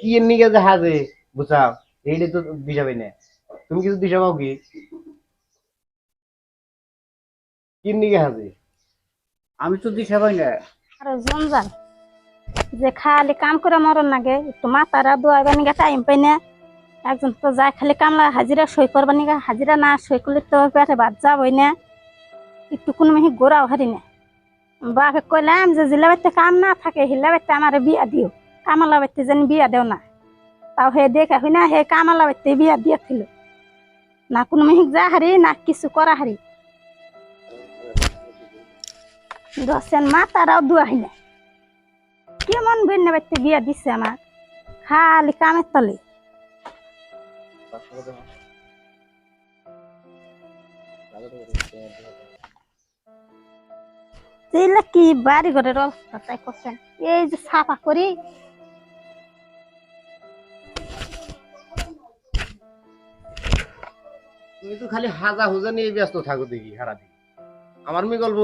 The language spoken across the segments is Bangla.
কি এর নিকে যে হাজে তো না। তুমি কিছু কি? নিকে হাজে? আমি তো না। আর জঞ্জাল, যে খালি কাম করে মরণ লাগে একটু মাতারা দোয়াইবার নিগা টাইম পাই না। একজন তো যায় খালি কামলা হাজিরা সই করবার নিগা, হাজিরা না সই করলে তো পেটে ভাত যাবই না। একটু কোনো মেহি গোড়াও হারি না। বাপে কইলাম যে জিলা বাড়িতে কাম না থাকে হিলা বাড়িতে আমার বিয়া দিও। কামালা বাড়িতে যেন বিয়া দেও না। তাও হে দেখে হই না হে কামালা বাড়িতে বিয়া দিয়েছিল। না কোনো মেহিক যা হারি, না কিছু করা হারি। দশেন মা তারাও দুয়া না কেমন বন্যা বাড়িতে বিয়া দিছে আমার? খালি কামের তলে। কি বাড়ি ঘরের অবস্থা তাই করছেন এই যে সাফা করি তুমি তো খালি হাজা হুজা নিয়ে ব্যস্ত থাকো দেখি সারাদিন। আমার মেয়ে গল্প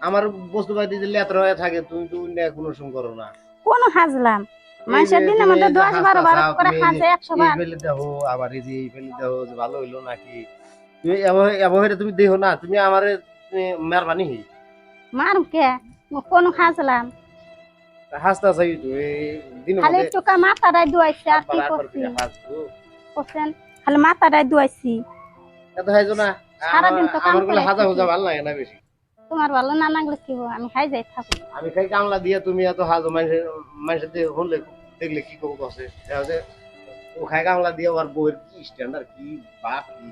আমার বস্তু বাড়ি যে লেতরা হয়ে থাকে তুমি তো অন্য কোনো শুন করো না। কোন হাজলাম। মানুষের দিনে তুমি বার করে তুমি হাজে যে- একশো এই বার ফেলে আবার এই যে ফেলে যে ভালো হইল নাকি? তুমি এভাবে তুমি দেখো না তুমি আমারে মেহরবানি হি। মারুম কে? কোন হাজলাম। হাসতে হাসতে দিন খালি একটু কা মাথাটাই দুয়াইছে আর কি করছি। খালি মাথাটাই দুয়াইছি। এত হাইজো না? সারাদিন তো কাম করে হাজা হুজা ভালো লাগে না বেশি। তোমার ভালো না লাগলে কি হব? আমি খাই যাই থাকো। আমি খাই কামলা দিয়ে তুমি এত হাজো মানুষের মানুষের দিয়ে হলে দেখলে কি করব কসে? ও খাই কামলা দিয়ে ওর বউয়ের কি স্ট্যান্ডার্ড কি বাপ কি?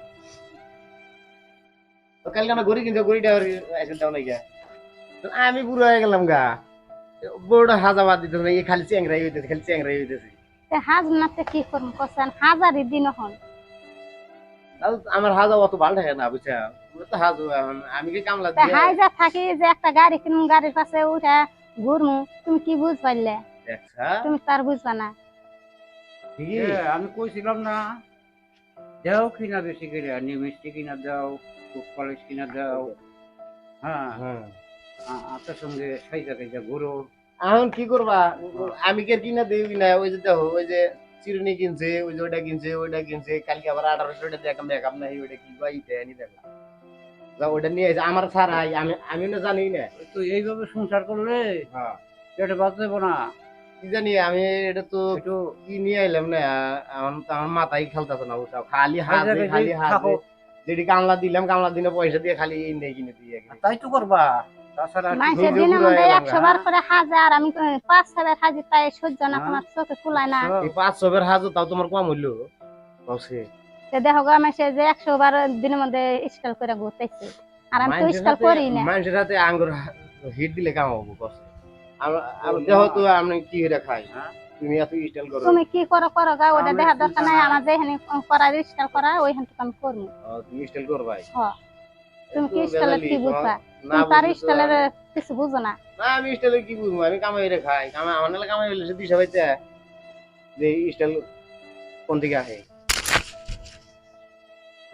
কালকে না গড়ি কিনছে গড়িটা ওর দাও নাই গা। আমি বুড়ো হয়ে গেলাম গা। বউটা হাজা বাদ দিতে না খালি চ্যাংরাই হইতেছে খালি চ্যাংরাই হইতেছে। হাজ নাতে কি করব? করছেন হাজারি দিন হন আমার হাজা অত ভালো থাকে না বুঝছা? আমি কি কামলা তে হাই যা থাকি যে একটা গাড়ি কিনুম গাড়ির পাশে উঠে ঘুরমু তুমি কি বুঝ পারলে তুমি তার বুঝবা না। আমি কইছিলাম না দাও কিনা বেশি করে নিয়ে মিষ্টি কিনা দাও কুক কলেজ কিনা দাও। হ্যাঁ। হ্যাঁ। আ- আপনার সঙ্গে সাইজা কাইজা ঘুরো। এখন কি করবা? আমি কে কিনা দেই না ওই যে দেখো ওই যে চিরুনি কিনছে ওই যে ওইটা কিনছে ওইটা কিনছে কালকে আবার আঠারোশো টাকা দিয়ে মেকআপ নাই ওইটা কি বা ইতে আনি দেখো। যা ওইটা নিয়ে এসে আমার ছাড়াই আমি আমি না জানি না। তো এইভাবে সংসার করলে হ্যাঁ। দেবো না। কি জানি আমি এটা তো একটু কি নিয়ে আইলাম না তো আমার মাথায় খেলতেছে না খালি হাজে কেজি খালি থাকো। যেটি কামলা দিলাম কামলা দিনে পয়সা দিয়ে খালি এই নেই কিনে দিয়ে। তাই তো করবা। মধ্যে একশো বার করে হাজে আর আমি পাঁচ হাজার হাজি তাই সহ্য না হ্যাঁ। তোমার চোখে কুলায় না। পাঁচ ছবের হাজো তাও তোমার কম হইল? দেখো গো মানুষে যে একশো বার দিনের মধ্যে স্টাইল করে ঘুরতেছে। আর আমি তো স্টাইল করি না। মানুষের হাতে আঙ্গুর হিট দিলে কাম হব কষ্ট আমরা আমরা দেখো তো আমি কি খাই? হ্যাঁ? তুমি এত স্টাইল করো। তুমি কি করো করো গা ওটা দেখার দরকার নাই। আমার যেখানে করার স্টাইল করা ওইখান থেকে আমি করব। তুমি স্টাইল করবাই? হ্যাঁ। তুমি কি একটু স্টাইলের বেজালি, কি তোমার- বুঝবা? না তুমি তার স্টাইলের কিছু বুঝো না। না আমি স্টাইলের কি বুঝব? আমি কামাই রে খাই। কামাই আমার নালে কামাই হইলে সে দিশা যে স্টাইল কোন দিকে আসে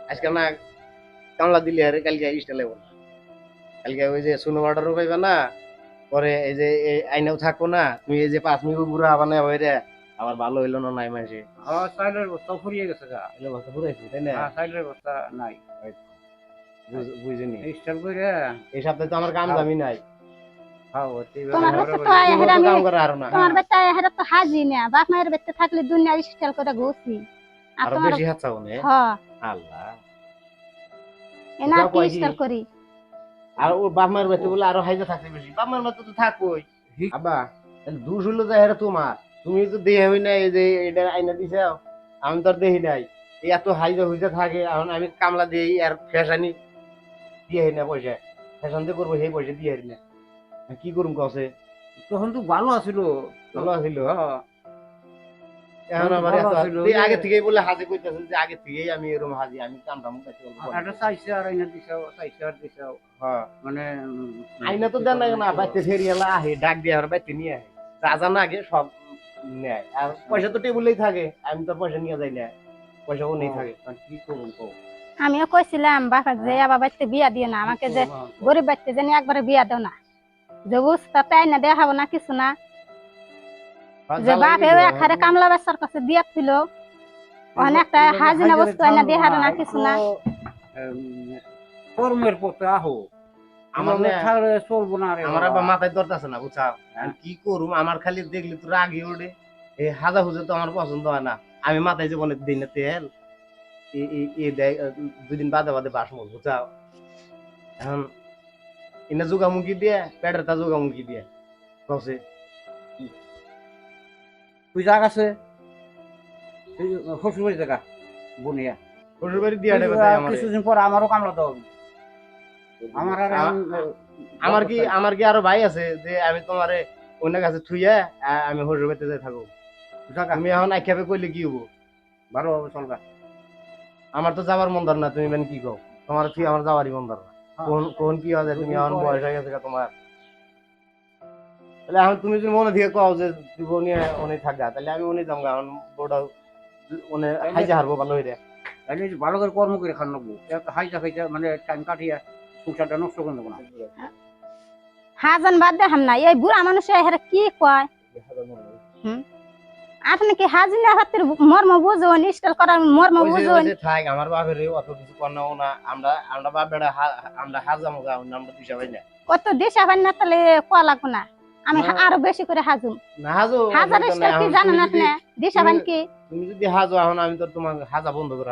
আজকাল না কামলা দিলে আরে কালকে স্টাইলে বল। কালকে ওই যে সুনো অর্ডারও পাইবা না পরে এই যে এই আইনাও থাকব না তুমি এই যে পাঁচ মিনিট বুড়া আবার না ওই রে আবার ভালো হইল না নাই মাসে? আমার সাইলের বস্তা ফুরিয়ে গেছে গা। তাই না? হ্যাঁ, সাইলের বস্তা নাই। বুঝিনি। করে এই সপ্তাহে তো আমার কাম দামি নাই। তোমার হেরা তো হাজি না। বাপ মায়ের বাচ্চা থাকলে দুনিয়া স্টাইল করে ঘুরছি। আর বেশি হাত চাও হ্যাঁ আল্লাহ। এনা কি স্টাইল করি। আর ও বাপ মায়ের বাচ্চা বলে আরও হাইজা থাকতে বেশি। বাপ মায়ের তো দুষ হেরা তোমার। তুমি তো দেহে হই নাই এই যে এটা আইনা দিছে। আমি তো আর দেখি নাই। এই এত হাইজা হইজা থাকে এখন আমি কামলা দিয়ে আর ফ্যাশানি। দিয়ে না পয়সা। ফ্যাশন দিয়ে করব সেই পয়সা দিয়ে না। কি করুম কসে? তখন তো ভালো আছিল। ভালো আছিল হ্যাঁ, এখন আমার ভালো এত- ছিল তুই যে- আগে থেকেই বলে হাজি কইতেছেন যে আগে থেকেই আমি এরকম হাজি আমি কাম টাম করতে পারব চাইছে আর আইনা দিছাও চাইছে আর দিছাও হ্যাঁ মানে উম, আইনা তো দেন না না বাইতে ফেরিয়ালা আহে ডাক দিয়ে আর বাইতে নিয়ে আহে। যা না আগে সব নেয়। আর পয়সা তো টেবিলেই থাকে আমি তো পয়সা নিয়ে যাই না। পয়সা ও। নেই থাকে কি করুন কও? আমিও কইছিলাম বাপা যে আবার বাচ্চা বিয়া দিও না আমাকে যে গরিব বাচ্চা জানি একবারে বিয়া দাও না। যে বুঝ তাতে না দেখাবো না কিছু না। যে বাপে এখানে কামলা বেচার কাছে দিয়েছিল ওখানে একটা হাজিনা বস্তু আইনা দিয়ে হারে না কিছু না। কর্মের পথে আহো। আমার আমার চলবো না আমার আবার মাথায় ধরতেছে না বুঝছা? আমি কি করুম? আমার খালি দেখলি তো রাগি ওঠে। এই হাজা হুজে তো আমার পছন্দ হয় না। আমি মাথায় জীবনে দিই না তেল। এ- দেয় বাদে বাদে বুঝাও এখন এনে যোগামুখী দিয়ে তা যোগামুখী দিয়ে তুই যাক আছে। তুই শ্বশুর বাড়ি জায়গা বনিয়া। শ্বশুর বাড়ি দিয়ে আমার। কিছুদিন পর আমারও কামলা দাও আমার আর আমার কি আমার কি আরও ভাই আছে যে আমি তোমারে অন্য কাছে থুইয়া আমি শ্বশুর বাড়িতে যাই থাকো। জায়গা তুমি এখন আখ্যাপে কইলে কি হব ভালো হবে চলবা আমার তো যাবার মন ধর না তুমি মানে কি কও? তোমার কি আমার যাবারই মন ধর না। কোন কোন কি হবে তুমি এখন বয়স হয়ে গেছে তোমার। তাহলে এখন তুমি যদি মনে দিয়ে কও যে উনি থাকগা তাহলে আমি উনি যাম গা এখন বড় উনি হাইজা হারবো ভালো হইরে। তাহলে এই ভালো করে কর্ম করে খান নেব হাইজা খাইজা মানে টাইম কাটিয়া সংসারটা নষ্ট করে নেব না। হাজান বাদ দেখাম না এই বুড়া মানুষ কি কয়? আপনি কি হাজিনা হাতের মর্ম বুঝুন স্টাইল করার মর্ম বুঝুন থাক আমার বাপের অত কিছু করনাও না। আমরা আমরা বাপ বেড়া আমরা হাজামো গা আমরা দিশা পাই না। কত দিশা পান না তাহলে কোয়া লাগবো না? আমি আরও বেশি করে হাজুম। না হাজো হাজার নাই। কি জানেন আপনি? দিশা পান কি? তুমি যদি হাজো এখন আমি তো তোমার হাজা বন্ধ করে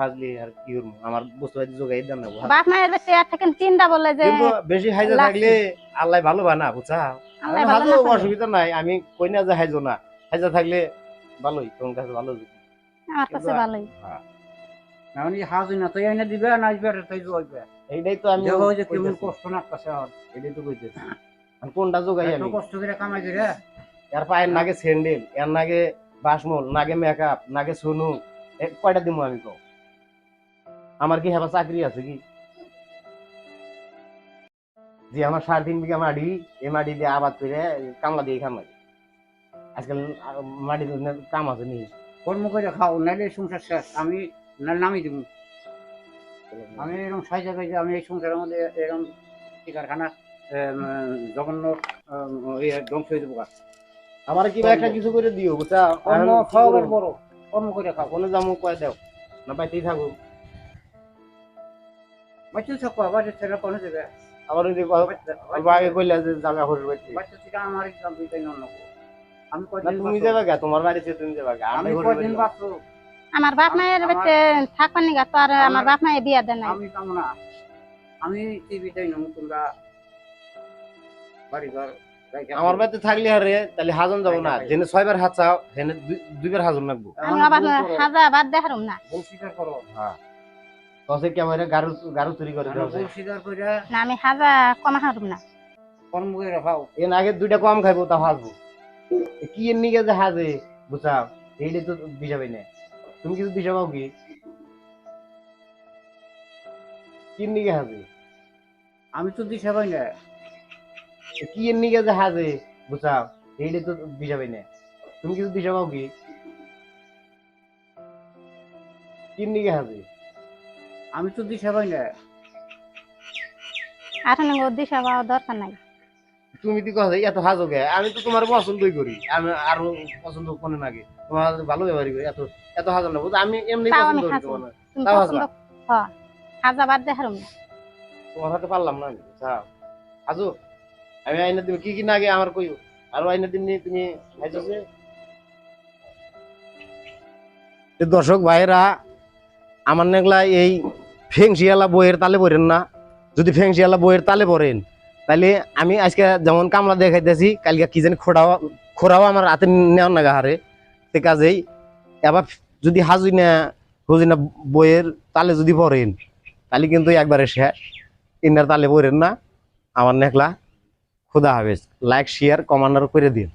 হাজলি আর কি করব? আমার বস্তু বাড়ি যোগাই দেন না বাপ মায়ের বেশি আর থাকেন চিন্তা বলে যে কিন্তু বেশি হাইজা লাভ থাকলে আল্লাহ ভালো বানা বুঝছা আল্লাহ ভালো হাজো না। করে। অসুবিধা নাই আমি কই না যে হাইজো না। হাইজা থাকলে ভালোই তোমার কাছে ভালো হবে। আমার কাছে ভালোই। হাজি না তুই দিবে না আসবে আর তাই জয়বে এইটাই তো আমি দেখো যে কেমন কষ্ট না কাছে আর এটাই তো কইতেছি। আর কোনটা যোগাই এত আমি কষ্ট করে কামাই করে? এর পায়ের নাগে স্যান্ডেল এর নাগে বাসমল নাগে মেকআপ নাগে সোনু এ কয়টা দিমু আমি তো আমার কি হেবা চাকরি আছে কি? যে আমার সাড়ে তিন বিঘা মাটি এই মাটি দিয়ে আবাদ করে কামলা দিয়ে খামাই। আজকাল মাটি কাম আছে নি। কর্ম করে খাও নাইলে এই সংসার শেষ। আমি নামি দিব আমি এরকম সাই জায়গায় যে আমি এই সংসারের মধ্যে এরকম শিকারখানা এম, জঘন্য ইয়ে ধ্বংস হয়ে দেবো আমার কি একটা কিছু করে দিও বুঝছা? কর্ম খাওয়াবার বড়। কর্ম করে খাও কোনো জামু কয় দাও। না পাইতেই থাকো। বাচ্চা থাকো বাচ্চা ছেলে কোনো দেবে? আবার ওই আগে কইলা যে জায়গা হয়ে বাচ্চা থেকে আমার অন্য তুমি বাঁচবো? যাবে গা তোমার বাড়িতে তুমি যাবে গা আমি আমি হয়ে কয়দিন বাড়ি বাঁচবো? আমার বাপ মায়ের বেটে থাকবেন নিগা তো আর আমার বাপ মায়ের বিয়া দেয় নাই। আমি কামো তোমরা বাড়ি ঘর আমার বাড়িতে থাকলে আরে তাহলে হাজন যাব না। জেনে ছয়বার হাত চাও হেনে দুই- দুইবার হাজন লাগবো। আমি আবার হাজা বাদ দেখারুম না। স্বীকার করো। তসে কেমন গারু গারু চুরি করে স্বীকার করে না আমি হাজা কমা হারুম না। কর্ম করে খাও। এর আগে দুইটা কম খাইবো তা হাসবো। কি এর নিগে যে হাজে বুঝাও এইটা তো দিশাবে না তুমি কিছু দিশা পাও কি কি নিগে হাজে আমি তো দিশা পাই না কি এর নিগে যে হাজে বুঝাও এইটা তো দিশাবে না তুমি কিছু দিশা পাও কি কি নিগে হাজে আমি তো দিশা পাই না আর দিশা পাওয়া দরকার নাই। তুমি তো কথা এত হাজো গে? আমি তো তোমার পছন্দই করি। আমি আরও পছন্দ কোনে নাগে তোমার ভালো ব্যবহার করি। এত এত হাজো না। বুঝছ? আমি এমনি পছন্দ করি তোমার। তুমি তাও পছন্দ হ। হাজা বাদ না তোমার হাতে পারলাম না আমি? হাজো আমি আইনা দিন কি কি নাগে আমার কইও। আর আইনা দিন নিয়ে তুমি দর্শক ভাইরা আমার নেগলা এই ফেংশিয়ালা বইয়ের তালে পড়েন না। যদি ফেংসিয়ালা বইয়ের তালে পড়েন তাহলে আমি আজকে যেমন কামলা দেখাইতেছি, কালকে কি জানি খোড়াও খোড়াও আমার হাতে নেওয়ার নাগা হারে। সে কাজেই এবার যদি হাজুই না হুজি না বইয়ের তালে যদি পড়েন তাহলে কিন্তু একবারে সে ইন্নার তালে পড়েন না। আমার নেকলা, খুদা হাফেজ। লাইক শেয়ার কমান্ডার করে দিন।